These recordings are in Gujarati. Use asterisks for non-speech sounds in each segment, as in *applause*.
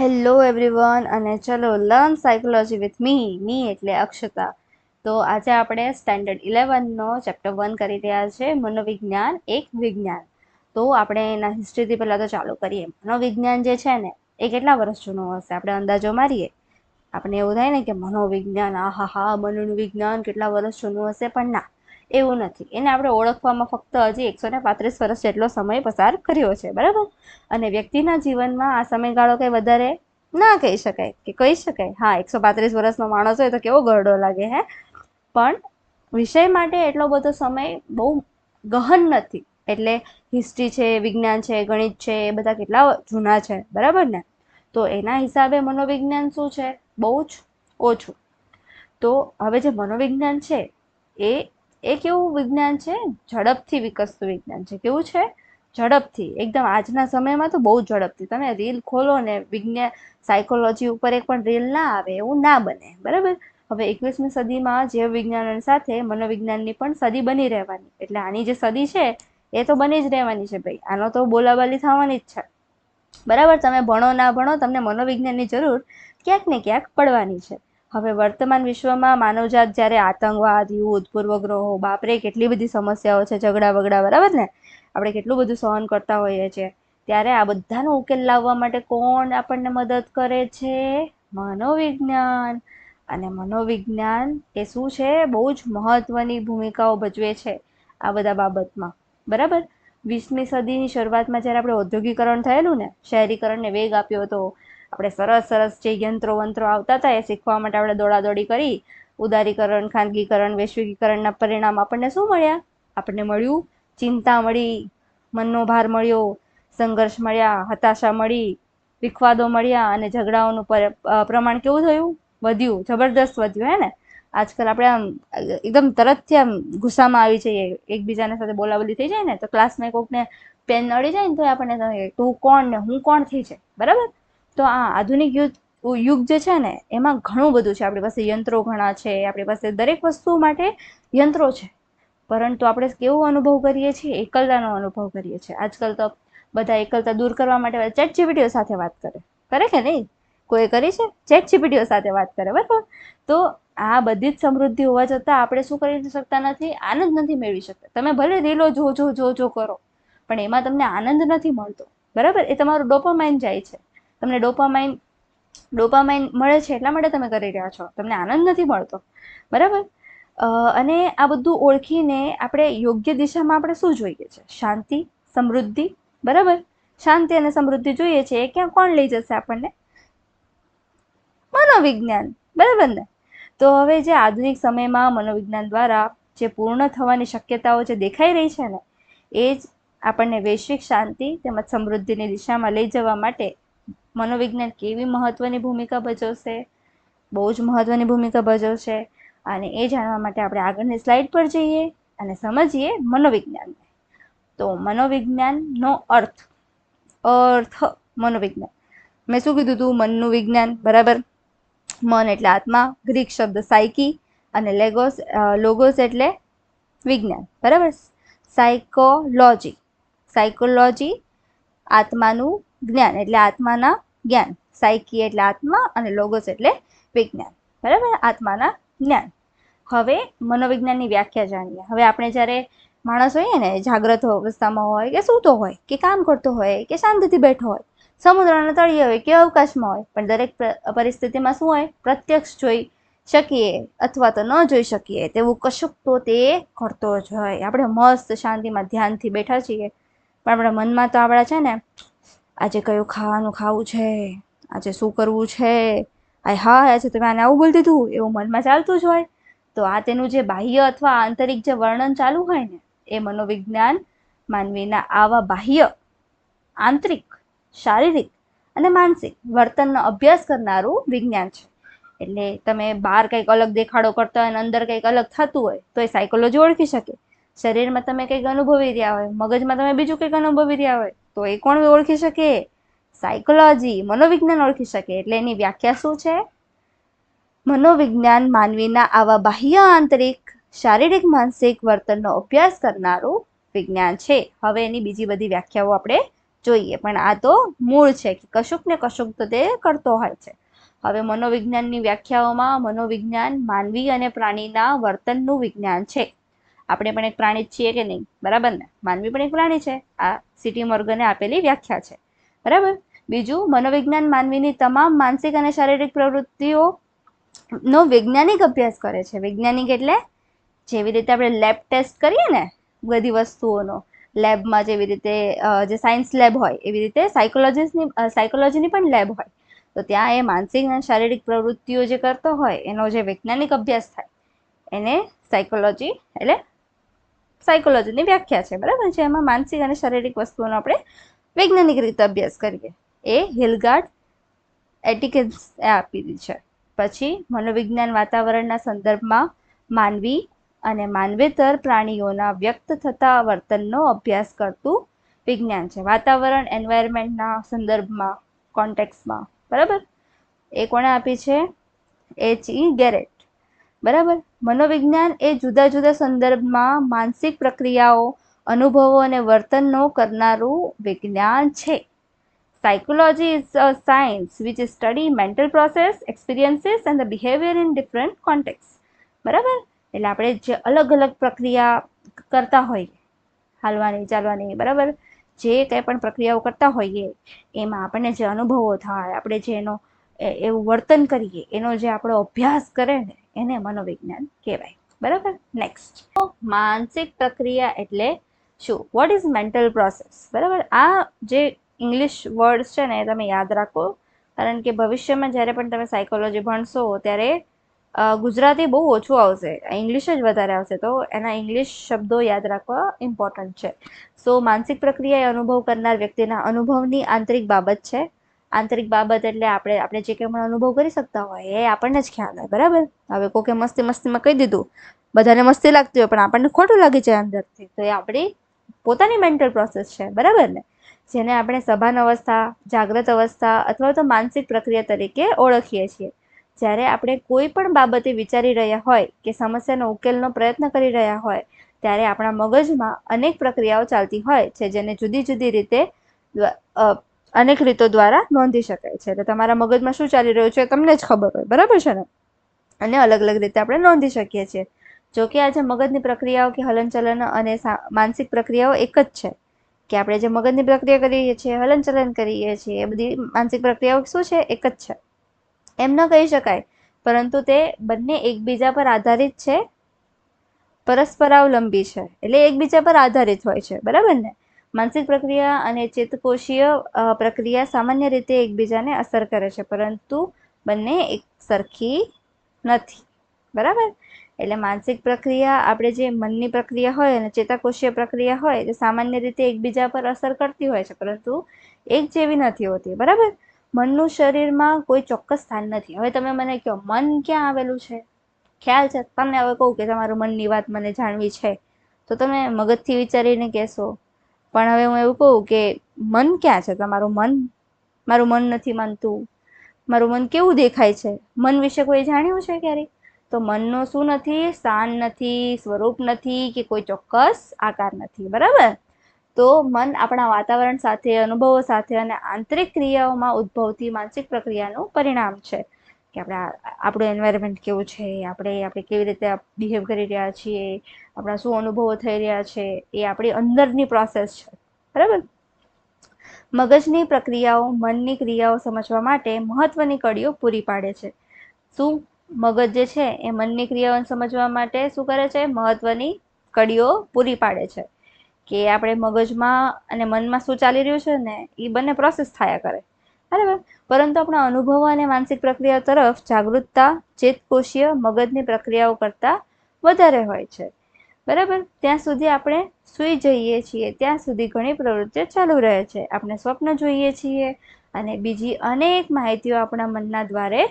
હેલો એવરીવન અને ચલો learn psychology with me me એટલે અક્ષતા. તો આજે આપણે સ્ટેન્ડર્ડ ઇલેવનનો ચેપ્ટર વન કરી રહ્યા છે, મનોવિજ્ઞાન, એક વિજ્ઞાન. તો આપણે એના હિસ્ટ્રીથી પહેલાં તો ચાલુ કરીએ. મનોવિજ્ઞાન જે છે ને, એ કેટલા વર્ષ જૂનું હશે? આપણે અંદાજો મારીએ? આપણે એવું થાય ને કે મનોવિજ્ઞાન આ હા હા મનોનું વિજ્ઞાન કેટલા વર્ષ જૂનું હશે? પણ ના. એવું નથી. એને આપણે ઓળખવામાં ફક્ત હજી એકસો ને પાંત્રીસ વર્ષ જેટલો સમય પસાર કર્યો છે, બરાબર? અને વ્યક્તિના જીવનમાં આ સમયગાળો કંઈ વધારે ના કહી શકાય કે કહી શકાય. હા, એકસો પાંત્રીસ વર્ષનો માણસ હોય તો કેવો ગરડો લાગે, હે? પણ વિષય માટે એટલો બધો સમય બહુ ગહન નથી. એટલે હિસ્ટ્રી છે, વિજ્ઞાન છે, ગણિત છે, એ બધા કેટલા જૂના છે, બરાબર ને? તો એના હિસાબે મનોવિજ્ઞાન શું છે? બહુ જ ઓછું. તો હવે જે મનોવિજ્ઞાન છે, એ એ એવું વિજ્ઞાન છે? ઝડપથી વિકસતું વિજ્ઞાન છે. કેવું છે? ઝડપથી. એકદમ આજના સમયમાં તો બહુ ઝડપથી. તમે રીલ ખોલો ને વિજ્ઞાન સાયકોલોજી ઉપર એક પણ રીલ ના આવે, એવું ના બને. બરાબર? હવે એકવીસમી સદીમાં જીવ વિજ્ઞાન સાથે મનોવિજ્ઞાનની પણ સદી બની રહેવાની. એટલે આની જે સદી છે, એ તો બની જ રહેવાની છે ભાઈ. આનો તો બોલાબાલી થવાની જ છે. બરાબર? તમે ભણો, ના ભણો, તમને મનોવિજ્ઞાનની જરૂર ક્યાંક ને ક્યાંક પડવાની છે. હવે વર્તમાન વિશ્વમાં માનવજાત જ્યારે આતંકવાદ, યુદ્ધ, પૂર્વગ્રહો, બાપરે કેટલી બધી સમસ્યાઓ છે, ઝઘડા, બગડા, બરાબર ને? આપણે કેટલું બધું સહન કરતા હોઈએ છીએ. ત્યારે આ બધાનો ઉકેલ લાવવા માટે કોણ આપણને મદદ કરે છે? મનોવિજ્ઞાન. અને મનોવિજ્ઞાન એ શું છે? બહુ જ મહત્વની ભૂમિકાઓ ભજવે છે આ બધા બાબતમાં. બરાબર? વીસમી સદીની શરૂઆતમાં જ્યારે આપણે ઔદ્યોગિકરણ થયેલું ને, શહેરીકરણને વેગ આપ્યો હતો આપણે સરસ સરસ જે યંત્રો વંત્રો આવતા હતા એ શીખવા માટે આપણે દોડાદોડી કરી, ઉદારીકરણ, ખાનગીકરણ, વૈશ્વિકીકરણના પરિણામ આપણને શું મળ્યા? આપણને મળ્યું, ચિંતા મળી, મનનો ભાર મળ્યો, સંઘર્ષ મળ્યા, હતાશા મળી, વિખવાદો મળ્યા અને ઝઘડાઓનું પ્રમાણ કેવું થયું? વધ્યું, જબરદસ્ત વધ્યું, હે ને? આજકાલ આપણે આમ, એકદમ તરતથી આમ ગુસ્સામાં આવી જઈએ, એકબીજાને સાથે બોલાબોલી થઈ જાય ને, તો ક્લાસમાં કોઈકને પેન અડી જાય ને તો આપણને તું કોણ ને હું કોણ થઈ જાય? બરાબર? તો આ આધુનિક યુગ યુગ જે છે ને, એમાં ઘણું બધું છે. આપણી પાસે યંત્રો ઘણા છે, આપણી પાસે દરેક વસ્તુ માટે યંત્રો છે. પરંતુ આપણે કેવો અનુભવ કરીએ છીએ? એકલતાનો અનુભવ કરીએ છીએ. આજકાલ તો બધા એકલતા દૂર કરવા માટે ચેટ જીપીટીઓ સાથે વાત કરે. કરે કે નહીં? કોઈ કરી છે? ચેટ જીપીટીઓ સાથે વાત કરે, બરાબર? તો આ બધી જ સમૃદ્ધિ હોવા છતાં આપણે શું કરી શકતા નથી? આનંદ નથી મેળવી શકતા. તમે ભલે રીલો જો જો જો જો કરો, પણ એમાં તમને આનંદ નથી મળતો. બરાબર? એ તમારું ડોપામાઇન જાય છે. તમને ડોપામાઇન ડોપામાઇન મળે છે એટલા માટે તમે કરી રહ્યા છો. તમને આનંદ નથી મળતો. બરાબર? અને આ બધું ઓળખીને આપણે યોગ્ય દિશામાં આપણે શું જોઈએ છે? શાંતિ, સમૃદ્ધિ, બરાબર? શાંતિ અને સમૃદ્ધિ જોઈએ છે. એ ક્યાં કોણ લઈ જશે આપણને? મનોવિજ્ઞાન. બરાબર ને? તો હવે જે આધુનિક સમયમાં મનોવિજ્ઞાન દ્વારા જે પૂર્ણ થવાની શક્યતાઓ જે દેખાઈ રહી છે ને, એ જ આપણને વૈશ્વિક શાંતિ તેમજ સમૃદ્ધિની દિશામાં લઈ જવા માટે મનોવિજ્ઞાન કેવી મહત્ત્વની ભૂમિકા ભજવશે? બહુ જ મહત્ત્વની ભૂમિકા ભજવશે. અને એ જાણવા માટે આપણે આગળની સ્લાઇડ પર જઈએ અને સમજીએ મનોવિજ્ઞાનને. તો મનોવિજ્ઞાનનો અર્થ અર્થ મનોવિજ્ઞાન. મેં શું કીધું હતું મનનું વિજ્ઞાન, બરાબર? મન એટલે આત્મા, ગ્રીક શબ્દ સાયકી અને લેગોસ લોગોસ એટલે વિજ્ઞાન. બરાબર? સાયકોલોજી. સાયકોલોજી આત્માનું જ્ઞાન એટલે આત્માના જ્ઞાન. સાયકી એટલે આત્મા અને લોગોસ એટલે વિજ્ઞાન. બરાબર? આત્માના જ્ઞાન. હવે મનોવિજ્ઞાનની વ્યાખ્યા જાણીએ. હવે આપણે જ્યારે માણસ હોઈએ ને, જાગ્રત અવસ્થામાં હોય કે સૂતો હોય, કે કામ કરતો હોય, કે શાંતિથી બેઠો હોય, સમુદ્રના તળિયે હોય, કે અવકાશમાં હોય, પણ દરેક પરિસ્થિતિમાં શું હોય? પ્રત્યક્ષ જોઈ શકીએ અથવા તો ન જોઈ શકીએ, તેવું કશુંક તો તે કરતો જ હોય. આપણે મસ્ત શાંતિમાં ધ્યાનથી બેઠા છીએ. પણ આપણા મનમાં તો આપણા છે ને આજે કયું ખાવાનું ખાવું છે? આજે શું કરવું છે? આ હા આજે તમે આને આવું બોલી દીધું. એવું મનમાં ચાલતું જ હોય. તો આ તેનું જે બાહ્ય અથવા આંતરિક જે વર્ણન ચાલુ હોય ને, એ મનોવિજ્ઞાન માનવીના આવા બાહ્ય, આંતરિક, શારીરિક અને માનસિક વર્તનનો અભ્યાસ કરનારું વિજ્ઞાન છે. એટલે તમે બહાર કંઈક અલગ દેખાડો કરતા હોય અને અંદર કંઈક અલગ થતું હોય, તો એ સાયકોલોજી ઓળખી શકે. શરીરમાં તમે કંઈક અનુભવી રહ્યા હોય, મગજમાં તમે બીજું કંઈક અનુભવી રહ્યા હોય તો એ કોણ ઓળખી શકે? સાયકોલોજી મનોવિજ્ઞાન ઓળખી શકે. એટલે એની વ્યાખ્યા શું છે? મનોવિજ્ઞાન માનવીના આવા બાહ્ય આંતરિક, શારીરિક, માનસિક વર્તનનો અભ્યાસ કરનારું વિજ્ઞાન છે. હવે એની બીજી બધી વ્યાખ્યાઓ આપણે જોઈએ. પણ આ તો મૂળ છે કે કશુંક ને કશુંક તો તે કરતો હોય છે. હવે મનોવિજ્ઞાનની વ્યાખ્યાઓમાં મનોવિજ્ઞાન માનવી અને પ્રાણીના વર્તનનું વિજ્ઞાન છે. આપણે પણ એક પ્રાણી જ છીએ કે નહીં? બરાબર ને? માનવી પણ એક પ્રાણી છે. આ સિટી મોર્ગને આપેલી વ્યાખ્યા છે. બરાબર? બીજું, મનોવિજ્ઞાન માનવીની તમામ માનસિક અને શારીરિક પ્રવૃત્તિઓ નો વૈજ્ઞાનિક અભ્યાસ કરે છે. વૈજ્ઞાનિક એટલે જેવી રીતે આપણે લેબ ટેસ્ટ કરીએ ને બધી વસ્તુઓનો લેબમાં જેવી રીતે જે સાયન્સ લેબ હોય, એવી રીતે સાયકોલોજીસ્ટની સાયકોલોજીની પણ લેબ હોય. તો ત્યાં એ માનસિક અને શારીરિક પ્રવૃત્તિઓ જે કરતો હોય, એનો જે વૈજ્ઞાનિક અભ્યાસ થાય, એને સાયકોલોજી એટલે સાયકોલોજીની વ્યાખ્યા છે, બરાબર? છે એમાં માનસિક અને શારીરિક વસ્તુઓનો આપણે વૈજ્ઞાનિક રીતે અભ્યાસ કરીએ. એ હિલગાર્ડ એટિકેન્સ એ આપેલી છે. પછી મનોવિજ્ઞાન વાતાવરણના સંદર્ભમાં માનવી અને માનવેતર પ્રાણીઓના વ્યક્ત થતા વર્તનનો અભ્યાસ કરતું વિજ્ઞાન છે. વાતાવરણ એન્વાયરમેન્ટના સંદર્ભમાં કોન્ટેક્સમાં બરાબર? એ કોણે આપી છે? એચ ઈ ગેરેટ બરાબર? મનોવિજ્ઞાન એ જુદા જુદા સંદર્ભમાં માનસિક પ્રક્રિયાઓ, અનુભવો અને વર્તનનો કરનારું વિજ્ઞાન છે. Psychology is a science which study mental process experiences and the behaviour in different context બરાબર? એટલે આપણે જે અલગ અલગ પ્રક્રિયા કરતા હોઈએ, હાલવાની, ચાલવાની, બરાબર? જે કંઈ પણ પ્રક્રિયાઓ કરતા હોઈએ, એમાં આપણને જે અનુભવો થાય, આપણે જે એનો એવું વર્તન કરીએ, એનો જે આપણો અભ્યાસ કરે ને એને મનોવિજ્ઞાન કહેવાય. બરાબર? નેક્સ્ટ માનસિક પ્રક્રિયા એટલે શું? વોટ ઇઝ મેન્ટલ પ્રોસેસ બરાબર? આ જે ઇંગ્લિશ વર્ડ્સ છે ને એ તમે યાદ રાખો. કારણ કે ભવિષ્યમાં જ્યારે પણ તમે સાયકોલોજી ભણશો, ત્યારે ગુજરાતી બહુ ઓછું આવશે. ઇંગ્લિશ જ વધારે આવશે. તો એના ઇંગ્લિશ શબ્દો યાદ રાખવા ઇમ્પોર્ટન્ટ છે. સો માનસિક પ્રક્રિયા એ અનુભવ કરનાર વ્યક્તિના અનુભવની આંતરિક બાબત છે. આંતરિક બાબત એટલે આપણે આપણે જે કંઈ પણ અનુભવ કરી શકતા હોય એ આપણને જ ખ્યાલ હોય, બરાબર? હવે કોકે મસ્તી મસ્તીમાં કહી દીધું. બધાને મસ્તી લાગતી હોય, પણ આપણને ખોટું લાગે છે અંદરથી. તો એ આપણી પોતાની મેન્ટલ પ્રોસેસ છે, બરાબર ને? જેને આપણે સભાન અવસ્થા, જાગ્રત અવસ્થા અથવા તો માનસિક પ્રક્રિયા તરીકે ઓળખીએ છીએ. જ્યારે આપણે કોઈ પણ બાબતે વિચારી રહ્યા હોય કે સમસ્યાનો ઉકેલનો પ્રયત્ન કરી રહ્યા હોય, ત્યારે આપણા મગજમાં અનેક પ્રક્રિયાઓ ચાલતી હોય છે, જેને જુદી જુદી રીતે અનેક રીતો દ્વારા નોંધી શકાય છે. એટલે તમારા મગજમાં શું ચાલી રહ્યું છે તમને જ ખબર હોય. બરાબર છે ને? અને અલગ અલગ રીતે આપણે નોંધી શકીએ છીએ. જો કે આજે મગજની પ્રક્રિયાઓ કે હલનચલન અને માનસિક પ્રક્રિયાઓ એક જ છે. કે આપણે જે મગજની પ્રક્રિયા કરીએ છીએ, હલનચલન કરીએ છીએ, એ બધી માનસિક પ્રક્રિયાઓ શું છે? એક જ છે. એમ ન કહી શકાય. પરંતુ તે બંને એકબીજા પર આધારિત છે. પરસ્પરાવલંબી છે. એટલે એકબીજા પર આધારિત હોય છે. બરાબર ને? માનસિક પ્રક્રિયા અને ચેતકોષીય પ્રક્રિયા સામાન્ય રીતે એકબીજાને અસર કરે છે, પરંતુ બંને એક સરખી નથી. બરાબર? એટલે માનસિક પ્રક્રિયા આપણે જે મનની પ્રક્રિયા હોય અને ચેતાકોષીય પ્રક્રિયા હોય તે સામાન્ય રીતે એકબીજા પર અસર કરતી હોય છે, પરંતુ એક જેવી નથી હોતી. બરાબર? મનનું શરીરમાં કોઈ ચોક્કસ સ્થાન નથી. હવે તમે મને કહો, મન ક્યાં આવેલું છે? ખ્યાલ છે? તમને હવે કહું કે તમારું મનની વાત મને જાણવી છે. તો તમે મગજથી વિચારીને કહેશો પણ હવે હું એવું કહું કે મન ક્યાં છે? તમારું મન? મારું મન નથી માનતું. મારું મન કેવું દેખાય છે? મન વિશે કોઈ જાણ્યું છે ક્યારેય? તો મનનો શું નથી? સ્થાન નથી? સ્વરૂપ નથી? કે કોઈ ચોક્કસ આકાર નથી? બરાબર? તો મન આપણા વાતાવરણ સાથે, અનુભવો સાથે અને આંતરિક ક્રિયાઓમાં ઉદ્ભવતી માનસિક પ્રક્રિયાનું પરિણામ છે. કે આપણે, આપણું એન્વાયરમેન્ટ કેવું છે, આપણે આપણે કેવી રીતે બિહેવ કરી રહ્યા છીએ, આપણા શું અનુભવો થઈ રહ્યા છે, એ આપણી અંદરની પ્રોસેસ છે. બરાબર? મગજની પ્રક્રિયાઓ, મનની ક્રિયાઓ સમજવા માટે મહત્વની કડીઓ પૂરી પાડે છે. શું? મગજ જે છે, એ મનની ક્રિયાઓને સમજવા માટે શું કરે છે? મહત્વની કડીઓ પૂરી પાડે છે. કે આપણે મગજમાં અને મનમાં શું ચાલી રહ્યું છે ને એ બંને પ્રોસેસ થયા કરે. બરાબર. પરંતુ આપણા અનુભવો અને માનસિક પ્રક્રિયા તરફ જાગૃતતા, ચેતકોષીય મગજની પ્રક્રિયાઓ કરતાં વધારે હોય છે. બરાબર? ત્યાં સુધી આપણે સૂઈ જઈએ છીએ. ત્યાં સુધી ઘણી પ્રવૃત્તિઓ ચાલુ રહે છે. આપણે સ્વપ્ન જોઈએ છીએ અને બીજી અનેક માહિતીઓ આપણા મનના દ્વારે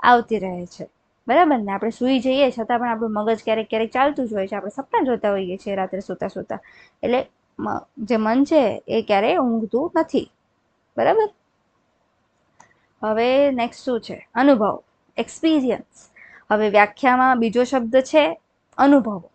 આવતી રહે છે. બરાબર ને? આપણે સૂઈ જઈએ છતાં પણ આપણું મગજ ક્યારેક ક્યારેક ચાલતું જ હોય છે. આપણે સપના જોતા હોઈએ છીએ રાત્રે સૂતા સૂતા. એટલે જે મન છે એ ક્યારેય ઊંઘતું નથી. બરાબર? હવે નેક્સ્ટ શું છે? અનુભવ. એક્સપિરિયન્સ હવે વ્યાખ્યામાં બીજો શબ્દ છે અનુભવો.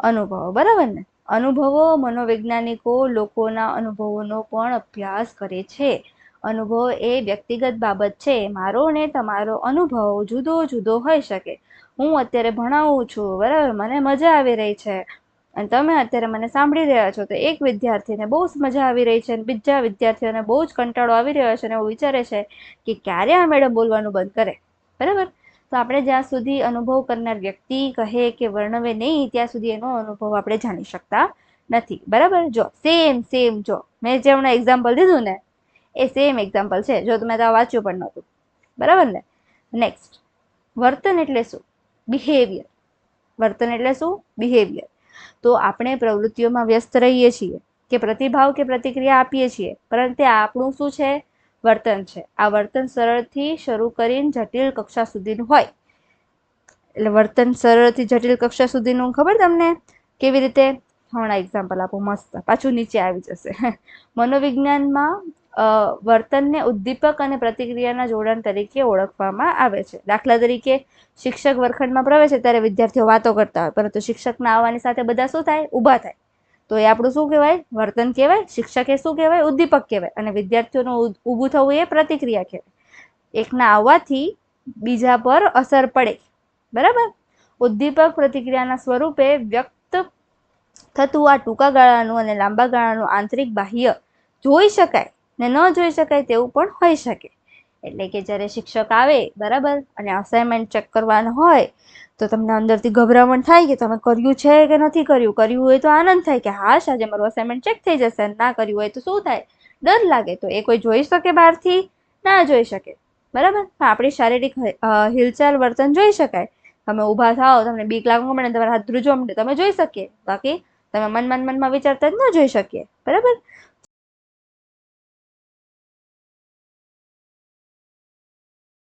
અનુભવો, બરાબર ને? અનુભવો મનોવૈજ્ઞાનિકો લોકોના અનુભવોનો પણ અભ્યાસ કરે છે. અનુભવ એ વ્યક્તિગત બાબત છે. મારો ને તમારો અનુભવ જુદો જુદો હોઈ શકે. હું અત્યારે ભણાવું છું, બરાબર? મને મજા આવી રહી છે. અને તમે અત્યારે મને સાંભળી રહ્યા છો, તો એક વિદ્યાર્થીને બહુ જ મજા આવી રહી છે અને બીજા વિદ્યાર્થીઓને બહુ જ કંટાળો આવી રહ્યો છે અને એવું વિચારે છે કે ક્યારે આ મેડમ બોલવાનું બંધ કરે. બરાબર? તો આપણે જ્યાં સુધી અનુભવ કરનાર વ્યક્તિ કહે કે વર્ણવે નહીં, ત્યાં સુધી એનો અનુભવ આપણે જાણી શકતા નથી. બરાબર? જો સેમ સેમ જો. મેં જે હમણાં એક્ઝામ્પલ દીધું ને, એ સેમ એક્ઝામ્પલ છે. જો તમે તો વાંચ્યું પણ નહોતું. બરાબર ને? નેક્સ્ટ વર્તન એટલે શું? બિહેવિયર વર્તન એટલે શું? બિહેવિયર તો આપણે પ્રવૃત્તિઓમાં વ્યસ્ત રહીએ છીએ કે પ્રતિભાવ કે પ્રતિક્રિયા આપીએ છીએ, પરંતુ આપણું શું છે? વર્તન છે. આ વર્તન સરળથી શરૂ કરીને જટિલ કક્ષા સુધીનું હોય. એટલે વર્તન સરળથી જટિલ કક્ષા સુધીનું ખબર તમને? કેવી રીતે? હમણાં એક્ઝામ્પલ આપો મસ્ત. પાછું નીચે આવી જશે. *laughs* મનોવિજ્ઞાનમાં વર્તનને ઉદ્દીપક અને પ્રતિક્રિયાના જોડાણ તરીકે ઓળખવામાં આવે છે. દાખલા તરીકે, શિક્ષક વર્ગખંડમાં પ્રવેશે ત્યારે વિદ્યાર્થીઓ વાતો કરતા હોય, પરંતુ શિક્ષકના આવવાની સાથે બધા શું થાય? ઊભા થાય. તો એ આપણું શું કહેવાય? વર્તન કહેવાય, શિક્ષકે શું કહેવાય? ઉદ્દીપક કહેવાય. અને વિદ્યાર્થીઓનું ઊભું થવું એ પ્રતિક્રિયા કહેવાય. એકના આવવાથી બીજા પર અસર પડે. બરાબર? ઉદ્દીપક પ્રતિક્રિયાના સ્વરૂપે વ્યક્ત થતું આ ટૂંકા ગાળાનું અને લાંબા ગાળાનું આંતરિક બાહ્ય જોઈ શકાય ને ન જોઈ શકાય તેવું પણ હોઈ શકે. એટલે કે જ્યારે શિક્ષક આવે, બરાબર, અને અસાઇનમેન્ટ ચેક કરવાનું હોય, તો તમને અંદરથી ગભરામણ થાય કે તમે કર્યું છે કે નથી કર્યું? કર્યું હોય તો આનંદ થાય કે હા આજે મારું અસાઇનમેન્ટ ચેક થઈ જશે, ના કર્યું હોય તો શું થાય? ડર લાગે તો એ કોઈ જોઈ શકે બહારથી, ના જોઈ શકે. બરાબર? આપણી શારીરિક હિલચાલ વર્તન જોઈ શકાય. તમે ઊભા થાઓ, તમને બીક લાગવા મળે તમારા હાથ ધ્રુજવા મળે તમે જોઈ શકીએ. બાકી તમે મન મન મનમાં વિચારતા જ ન જોઈ શકીએ. બરાબર?